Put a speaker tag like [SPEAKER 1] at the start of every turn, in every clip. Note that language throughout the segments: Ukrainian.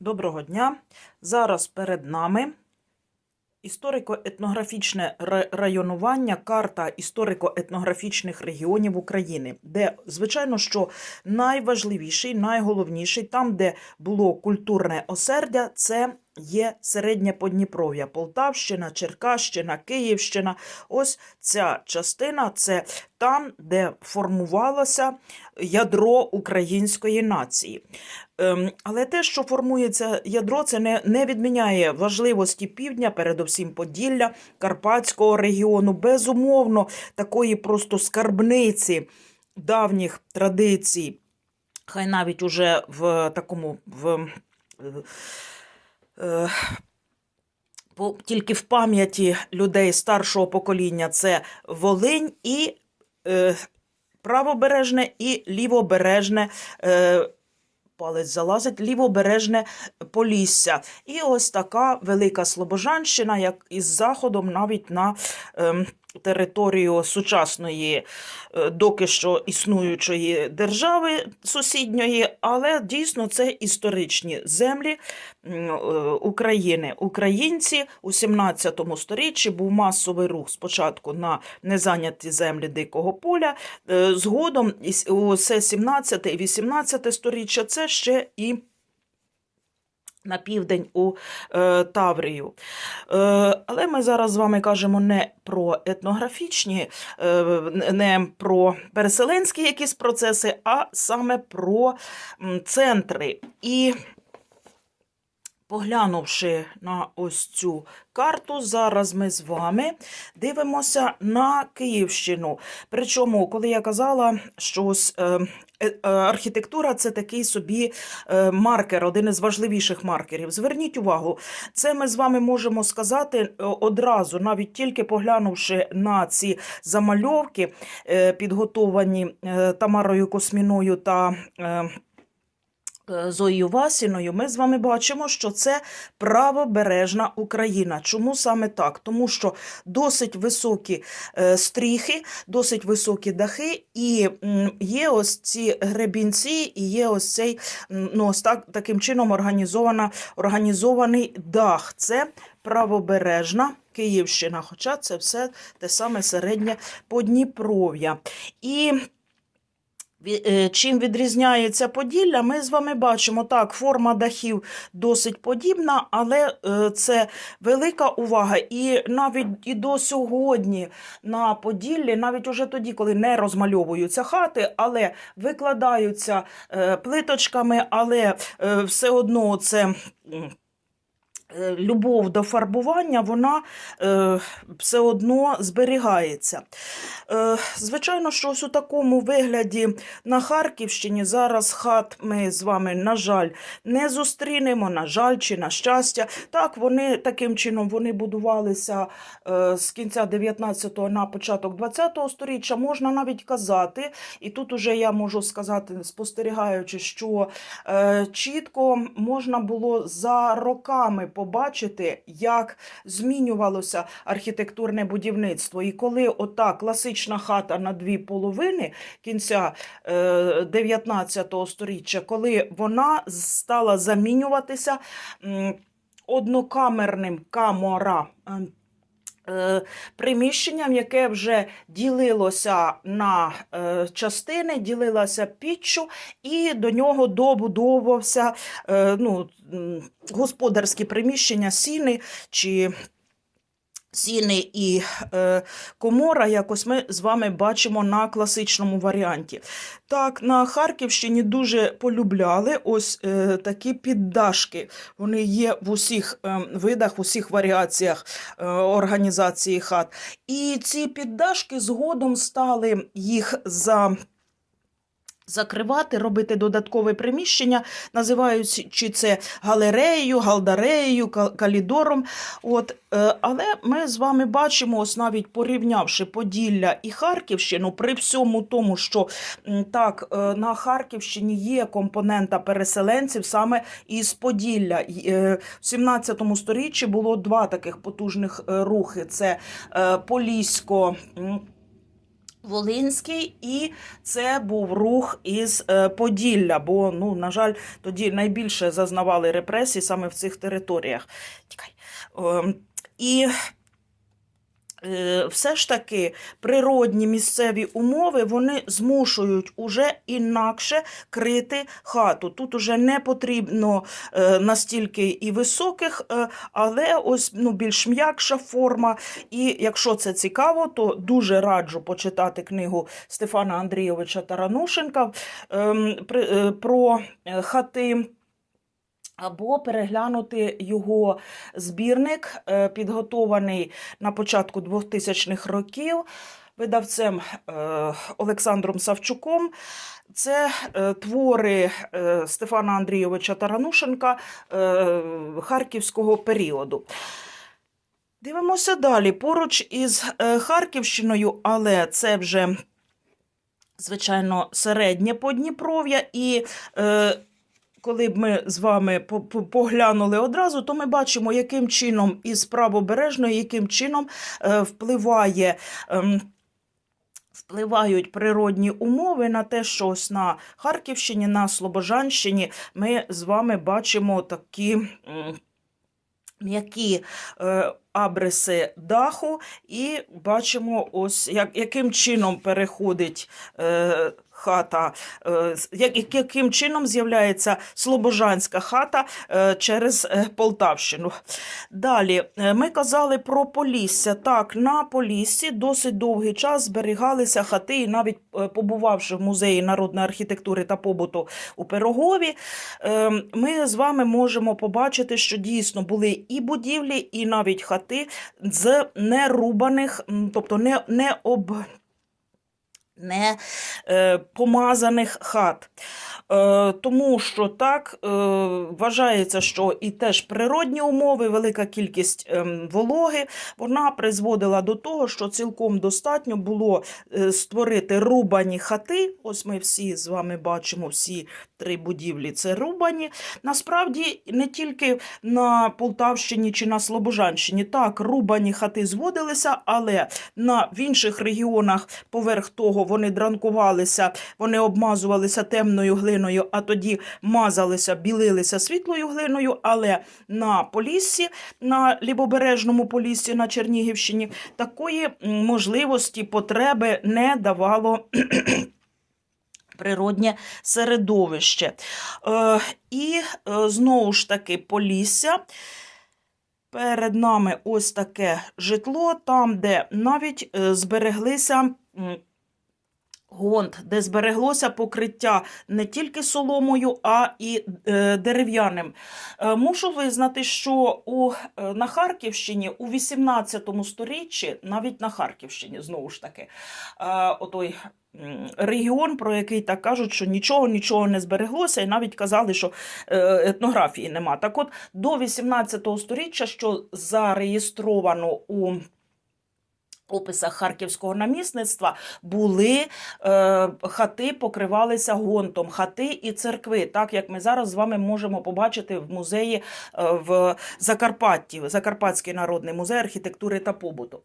[SPEAKER 1] Доброго дня. Зараз перед нами історико-етнографічне районування, карта історико-етнографічних регіонів України, де, звичайно, що найважливіший, найголовніший, там, де було культурне осердя, це є середнє Подніпров'я, Полтавщина, Черкащина, Київщина. Ось ця частина це там, де формувалося ядро української нації. Ем, Але те, що формується ядро, це не, не відміняє важливості півдня, передовсім Поділля, Карпатського регіону. Безумовно, такої просто скарбниці давніх традицій, хай навіть уже в такому в. Е, Тільки в пам'яті людей старшого покоління це Волинь і е, правобережне і лівобережне е, палець залазить, лівобережне Полісся. І ось така велика Слобожанщина, як із заходом навіть на ем, територію сучасної, е, доки що існуючої держави сусідньої, але дійсно це історичні землі е, України. Українці у 17 сторіччі був масовий рух спочатку на незайняті землі дикого поля. Е, Згодом усе 17 і 18 сторіччя це ще і на південь у е, Таврію. Е, але ми зараз з вами кажемо не про етнографічні, е, не про переселенські якісь процеси, а саме про центри. І Поглянувши на ось цю карту, зараз ми з вами дивимося на Київщину. Причому, коли я казала, що ось, е, архітектура це такий собі е, маркер, один із важливіших маркерів. Зверніть увагу, це ми з вами можемо сказати е, одразу, навіть тільки поглянувши на ці замальовки, е, підготовані е, Тамарою Косміною та. Е, Зоєю Васіною, ми з вами бачимо, що це правобережна Україна. Чому саме так? Тому що досить високі е, стріхи, досить високі дахи, і є ось ці гребінці, і є ось цей ну, ось так, таким чином організована, організований дах. Це правобережна Київщина, хоча це все те саме середнє Подніпров'я. І Чим відрізняється Поділля, ми з вами бачимо, так, форма дахів досить подібна, але е, це велика увага. І навіть і до сьогодні на Поділлі, навіть уже тоді, коли не розмальовуються хати, але викладаються е, плиточками, але е, все одно це. Е, Любов до фарбування, вона е, все одно зберігається. Е, звичайно, що ось у такому вигляді на Харківщині зараз хат ми з вами, на жаль, не зустрінемо, на жаль, чи на щастя. Так, вони таким чином вони будувалися е, з кінця 19-го на початок 20-го сторіччя. Можна навіть казати, і тут уже я можу сказати, спостерігаючи, що е, чітко можна було за роками побачити, як змінювалося архітектурне будівництво. І коли ота класична хата на дві половини кінця е, 19 сторіччя, коли вона стала замінюватися однокамерним камора. Е, Приміщенням, яке вже ділилося на е, частини, ділилося піччю, і до нього добудовувався е, ну, господарські приміщення, сіни чи сіни і е, комора, якось ми з вами бачимо на класичному варіанті. Так, на Харківщині дуже полюбляли ось е, такі піддашки. Вони є в усіх е, видах, в усіх варіаціях е, організації хат. І ці піддашки згодом стали їх за. Закривати, робити додаткове приміщення, називаючи це галереєю, галдареєю, калідором. От, е, але ми з вами бачимо, ось навіть порівнявши Поділля і Харківщину, при всьому тому, що так, е, на Харківщині є компонента переселенців саме із Поділля. Е, В 17 сторіччі було два таких потужних рухи: це Полісько. Волинський, і це був рух із е, Поділля, бо, ну, на жаль, тоді найбільше зазнавали репресій саме в цих територіях. Тікай. Ем, І все ж таки природні місцеві умови вони змушують уже інакше крити хату. Тут уже не потрібно е, настільки і високих, е, але ось ну, більш м'якша форма. І якщо це цікаво, то дуже раджу почитати книгу Стефана Андрійовича Таранушенка ем, е, про е, хати. Або переглянути його збірник, е, підготований на початку 2000-х років видавцем е, Олександром Савчуком. Це е, твори Стефана Андрійовича Таранушенка харківського періоду. Дивимося далі. Поруч із Харківщиною, але це вже, звичайно, середнє Подніпров'я і. Коли б ми з вами по- по- поглянули одразу, то ми бачимо, яким чином із правобережної, яким чином е, впливає. ем, Впливають природні умови на те, що ось на Харківщині, на Слобожанщині ми з вами бачимо такі м'які е, абриси даху, і бачимо, ось як, яким чином переходить е, хата, е, як, яким чином з'являється Слобожанська хата е, через е, Полтавщину. Далі ми казали про Полісся. Так, на Поліссі досить довгий час зберігалися хати, і навіть побувавши в музеї народної архітектури та побуту у Пирогові, ми з вами можемо побачити, що дійсно були і будівлі, і навіть хати з нерубаних, тобто не, не об. Не е, помазаних хат. Е, тому що так е, вважається, що і теж природні умови, велика кількість ем, вологи, вона призводила до того, що цілком достатньо було е, створити рубані хати. Ось ми всі з вами бачимо всі три будівлі. Це рубані. Насправді не тільки на Полтавщині чи на Слобожанщині. Так, рубані хати зводилися, але на в інших регіонах поверх того вони дранкувалися, вони обмазувалися темною глиною, а тоді мазалися, білилися світлою глиною. Але на Поліссі, на лівобережному Поліссі на Чернігівщині, такої можливості потреби не давало. Природнє середовище. Е, і е, знову ж таки Полісся. Перед нами ось таке житло, там, де навіть е, збереглися гонт, де збереглося покриття не тільки соломою, а і е, дерев'яним. Е, мушу визнати, що у, е, на Харківщині у 18 сторіччі, навіть на Харківщині, знову ж таки, е, отой регіон, про який так кажуть, що нічого, нічого не збереглося, і навіть казали, що е, етнографії нема. Так от, до 18 сторіччя, що зареєстровано у описах харківського намісництва, були е, хати покривалися гонтом, хати і церкви, так як ми зараз з вами можемо побачити в музеї е, в Закарпатті, Закарпатський народний музей архітектури та побуту.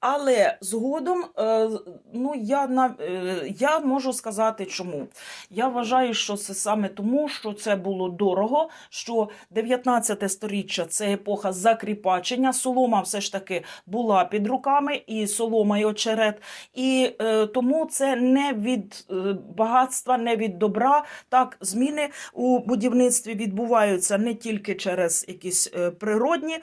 [SPEAKER 1] Але згодом, е, ну я на е, я можу сказати, чому. Я вважаю, що це саме тому, що це було дорого. Що 19 сторіччя це епоха закріпачення. Солома все ж таки була під руками, і солома і очерет. І е, тому це не від е, багатства, не від добра. Так, зміни у будівництві відбуваються не тільки через якісь е, природні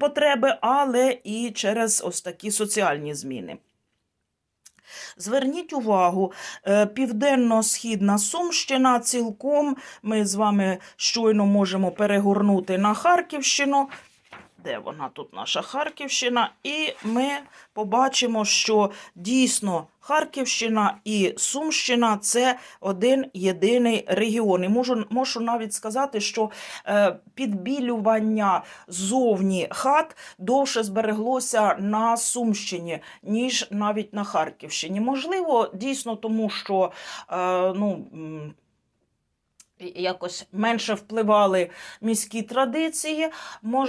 [SPEAKER 1] потреби, але і через ось такі соціальні зміни. Зверніть увагу, е, південно-східна Сумщина цілком ми з вами щойно можемо перегорнути на Харківщину. Де вона тут наша Харківщина? І ми побачимо, що дійсно Харківщина і Сумщина це один єдиний регіон. І можу, можу навіть сказати, що е, підбілювання зовні хат довше збереглося на Сумщині, ніж навіть на Харківщині. Можливо, дійсно тому, що е, ну. Якось менше впливали міські традиції.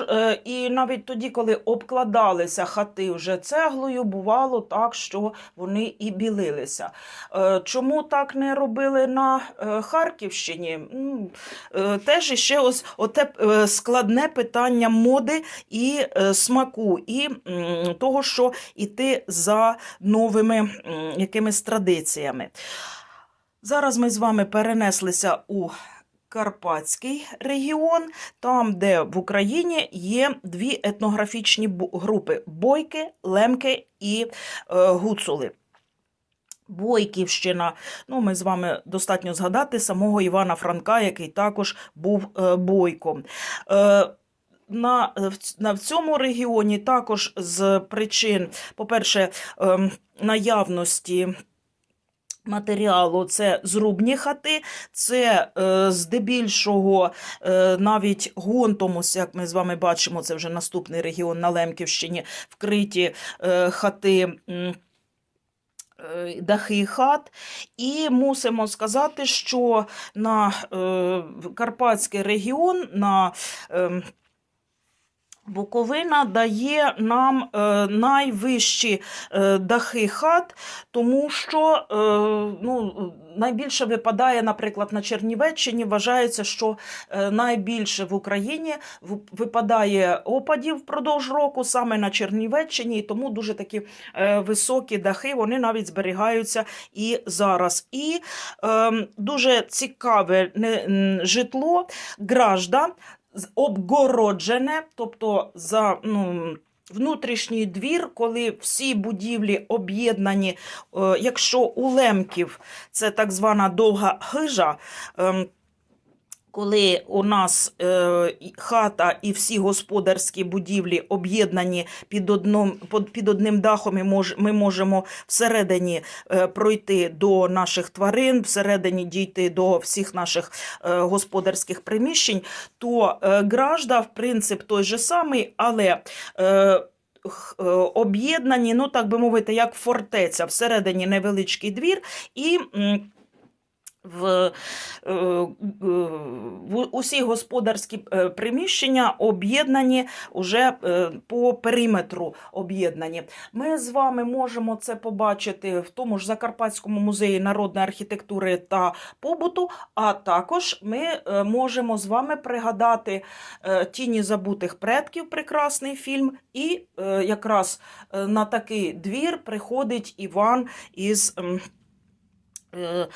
[SPEAKER 1] Е, і навіть тоді, коли обкладалися хати вже цеглою, бувало так, що вони і білилися. Е, чому так не робили на е, Харківщині? Теж іще ось оте складне питання моди і смаку, і того, що іти за новими якимись традиціями. Зараз ми з вами перенеслися у Карпатський регіон, там, де в Україні є дві етнографічні групи: бойки, лемки і е, гуцули. Бойківщина. Ну, ми з вами достатньо згадати самого Івана Франка, який також був е, бойком. Е, на, на в цьому регіоні також з причин, по-перше, ем, наявності матеріалу це зрубні хати, це е, здебільшого е, навіть гонтомус, як ми з вами бачимо, це вже наступний регіон на Лемківщині, вкриті е, хати. е, Дахи хат, і мусимо сказати, що на е, Карпатський регіон, на е, Буковина дає нам е, найвищі е, дахи хат, тому що е, ну, найбільше випадає, наприклад, на Чернівеччині. Вважається, що найбільше в Україні випадає опадів впродовж року саме на Чернівеччині, і тому дуже такі високі дахи вони навіть зберігаються і зараз. І е, дуже цікаве житло гражда обгороджене, тобто за ну, внутрішній двір, коли всі будівлі об'єднані, е, якщо у лемків це так звана довга хижа. Коли у нас е, хата і всі господарські будівлі об'єднані під, одном, под- під одним дахом, і мож, ми можемо всередині е, пройти до наших тварин, всередині дійти до всіх наших е, господарських приміщень, то е, гражда, в принцип, той же самий, але е, е, об'єднані, ну так би мовити, як фортеця, всередині невеличкий двір і. В, е, е, в усі господарські е, приміщення об'єднані уже по периметру об'єднані. Ми з вами можемо це побачити в тому ж Закарпатському музеї народної архітектури та побуту, а також ми можемо з вами пригадати Тіні забутих предків, прекрасний фільм, і якраз на такий двір приходить Іван із. Е,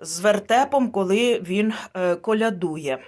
[SPEAKER 1] з вертепом, коли він е, колядує.